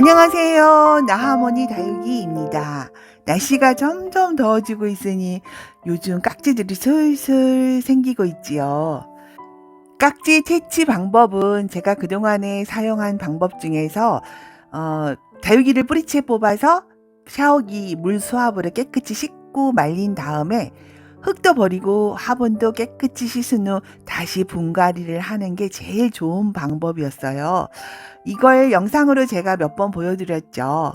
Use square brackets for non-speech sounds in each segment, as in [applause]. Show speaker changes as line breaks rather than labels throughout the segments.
안녕하세요. 나하모니 다육이입니다. 날씨가 점점 더워지고 있으니 요즘 깍지들이 슬슬 생기고 있지요. 깍지 퇴치 방법은 제가 그동안에 사용한 방법 중에서 어, 다육이를 뿌리채 뽑아서 샤워기 물 수압으로 깨끗이 씻고 말린 다음에 흙도 버리고 화분도 깨끗이 씻은 후 다시 분갈이를 하는 게 제일 좋은 방법이었어요. 이걸 영상으로 제가 몇 번 보여드렸죠.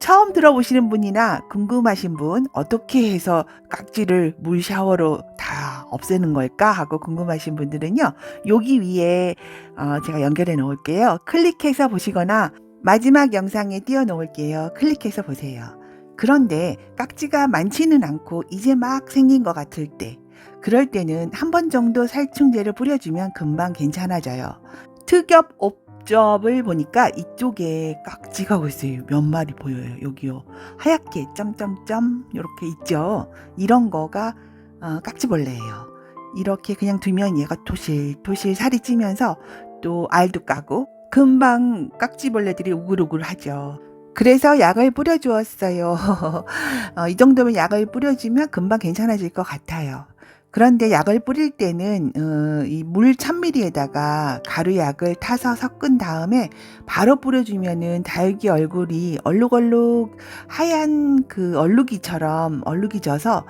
처음 들어보시는 분이나 궁금하신 분, 어떻게 해서 깍지를 물 샤워로 다 없애는 걸까 하고 궁금하신 분들은요, 여기 위에 어, 제가 연결해 놓을게요. 클릭해서 보시거나 마지막 영상에 띄워 놓을게요. 클릭해서 보세요. 그런데 깍지가 많지는 않고 이제 막 생긴 것 같을 때, 그럴 때는 한 번 정도 살충제를 뿌려주면 금방 괜찮아져요. 특엽 옵접을 보니까 이쪽에 깍지가 있어요. 몇 마리 보여요. 여기요. 하얗게 점점점 이렇게 있죠. 이런 거가 어, 깍지벌레예요. 이렇게 그냥 두면 얘가 토실토실 살이 찌면서 또 알도 까고 금방 깍지벌레들이 우글우글 하죠. 그래서 약을 뿌려주었어요. [laughs] 어, 이 정도면 약을 뿌려주면 금방 괜찮아질 것 같아요. 그런데 약을 뿌릴 때는 어, 이물 1000ml에다가 가루약을 타서 섞은 다음에 바로 뿌려주면은 다육이 얼굴이 얼룩얼룩 하얀 그 얼룩이처럼 얼룩이 져서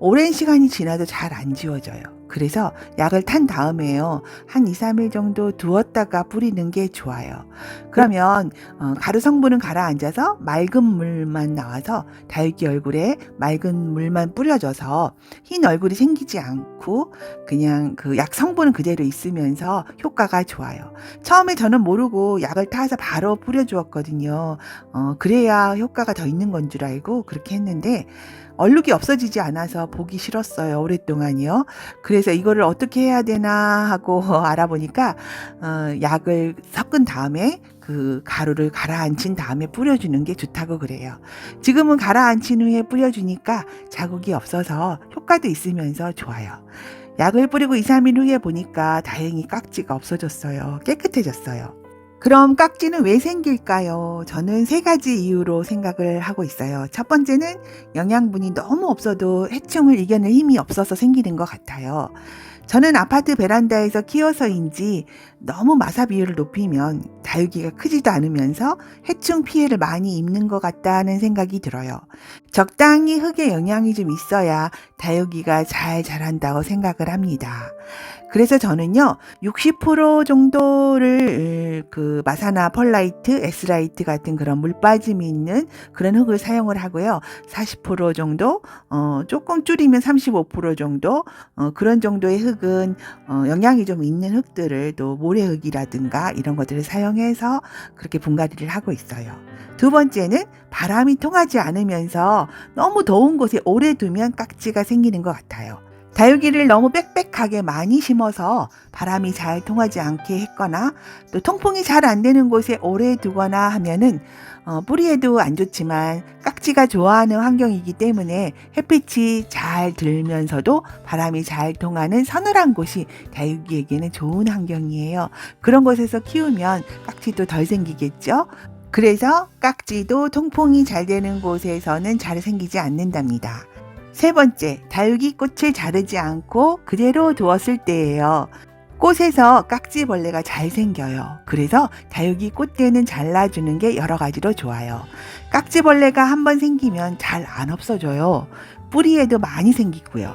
오랜 시간이 지나도 잘 안 지워져요. 그래서 약을 탄 다음에요. 한 2, 3일 정도 두었다가 뿌리는 게 좋아요. 그러면 어, 가루 성분은 가라앉아서 맑은 물만 나와서 다육이 얼굴에 맑은 물만 뿌려져서 흰 얼굴이 생기지 않고 그냥 그 약 성분은 그대로 있으면서 효과가 좋아요. 처음에 저는 모르고 약을 타서 바로 뿌려주었거든요. 어, 그래야 효과가 더 있는 건 줄 알고 그렇게 했는데 얼룩이 없어지지 않아서 보기 싫었어요. 오랫동안이요. 그래서 이거를 어떻게 해야 되나 하고 [laughs] 알아보니까 어, 약을 섞은 다음에 그 가루를 가라앉힌 다음에 뿌려주는 게 좋다고 그래요. 지금은 가라앉힌 후에 뿌려주니까 자국이 없어서 효과도 있으면서 좋아요. 약을 뿌리고 2, 3일 후에 보니까 다행히 깍지가 없어졌어요. 깨끗해졌어요. 그럼 깍지는 왜 생길까요? 저는 세 가지 이유로 생각을 하고 있어요. 첫 번째는 영양분이 너무 없어도 해충을 이겨낼 힘이 없어서 생기는 것 같아요. 저는 아파트 베란다에서 키워서인지 너무 마사 비율을 높이면 다육이가 크지도 않으면서 해충 피해를 많이 입는 것 같다는 생각이 들어요. 적당히 흙에 영양이 좀 있어야 다육이가 잘 자란다고 생각을 합니다. 그래서 저는요, 60% 정도를 그 마사나 펄라이트, 에스라이트 같은 그런 물 빠짐이 있는 그런 흙을 사용을 하고요. 40% 정도, 어, 조금 줄이면 35% 정도, 어, 그런 정도의 흙은 어, 영양이 좀 있는 흙들을 또 모래흙이라든가 이런 것들을 사용해서 그렇게 분갈이를 하고 있어요. 두 번째는 바람이 통하지 않으면서 너무 더운 곳에 오래 두면 깍지가 생기는 것 같아요. 다육이를 너무 빽빽하게 많이 심어서 바람이 잘 통하지 않게 했거나 또 통풍이 잘 안 되는 곳에 오래 두거나 하면은 어, 뿌리에도 안 좋지만 깍지가 좋아하는 환경이기 때문에 햇빛이 잘 들면서도 바람이 잘 통하는 서늘한 곳이 다육이에게는 좋은 환경이에요. 그런 곳에서 키우면 깍지도 덜 생기겠죠? 그래서 깍지도 통풍이 잘 되는 곳에서는 잘 생기지 않는답니다. 세 번째, 다육이 꽃을 자르지 않고 그대로 두었을 때예요. 꽃에서 깍지벌레가 잘 생겨요. 그래서 다육이 꽃대는 잘라주는 게 여러 가지로 좋아요. 깍지벌레가 한 번 생기면 잘 안 없어져요. 뿌리에도 많이 생기고요.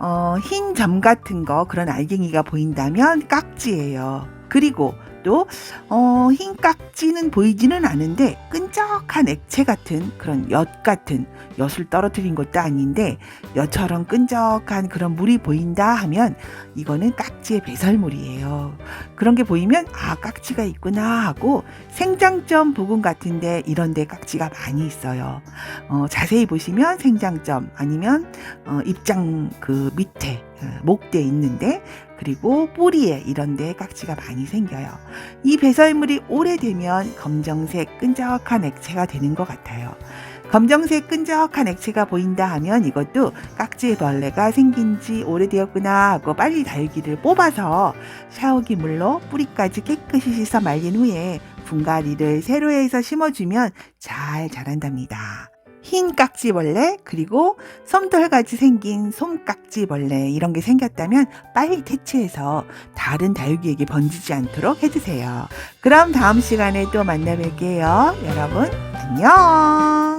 어, 흰 점 같은 거, 그런 알갱이가 보인다면 깍지예요. 그리고 또 어, 흰 깍지는 보이지는 않은데 끈적한 액체 같은 그런 엿 같은 엿을 떨어뜨린 것도 아닌데 엿처럼 끈적한 그런 물이 보인다 하면 이거는 깍지의 배설물이에요. 그런 게 보이면 아 깍지가 있구나 하고 생장점 부분 같은데 이런데 깍지가 많이 있어요. 어, 자세히 보시면 생장점 아니면 어, 입장 그 밑에 어, 목대 있는데 그리고 뿌리에 이런 데 깍지가 많이 생겨요. 이 배설물이 오래되면 검정색 끈적한 액체가 되는 것 같아요. 검정색 끈적한 액체가 보인다 하면 이것도 깍지벌레가 생긴 지 오래되었구나 하고 빨리 다육이를 뽑아서 샤워기 물로 뿌리까지 깨끗이 씻어 말린 후에 분갈이를 세로 해서 심어주면 잘 자란답니다. 흰 깍지벌레 그리고 솜털같이 생긴 솜깍지벌레 이런 게 생겼다면 빨리 퇴치해서 다른 다육이에게 번지지 않도록 해주세요. 그럼 다음 시간에 또 만나 뵐게요. 여러분 안녕.